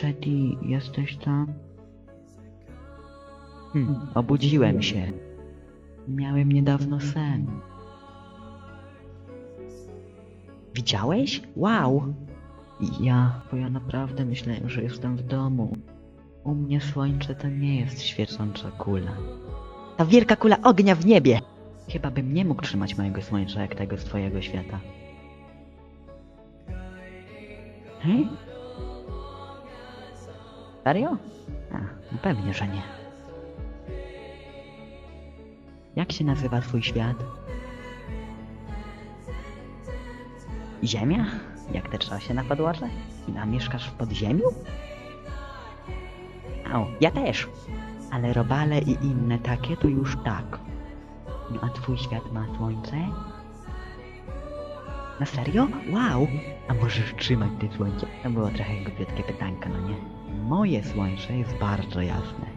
Chetty, jesteś tam? Hmm, obudziłem się. Miałem niedawno sen. Widziałeś? Wow! Ja, bo ja naprawdę myślałem, że jestem w domu. U mnie słońce to nie jest świecąca kula. Ta wielka kula ognia w niebie! Chyba bym nie mógł trzymać mojego słońca jak tego z twojego świata. Hej? Serio? A, no pewnie, że nie. Jak się nazywa twój świat? Ziemia? Jak te czasie na podłodze? A mieszkasz w podziemiu? Au, ja też. Ale robale i inne takie to już tak. No a twój świat ma słońce? Na serio? Wow! A możesz trzymać te słońce? To było trochę głupiutkie pytanko, no nie? Moje słońce jest bardzo jasne.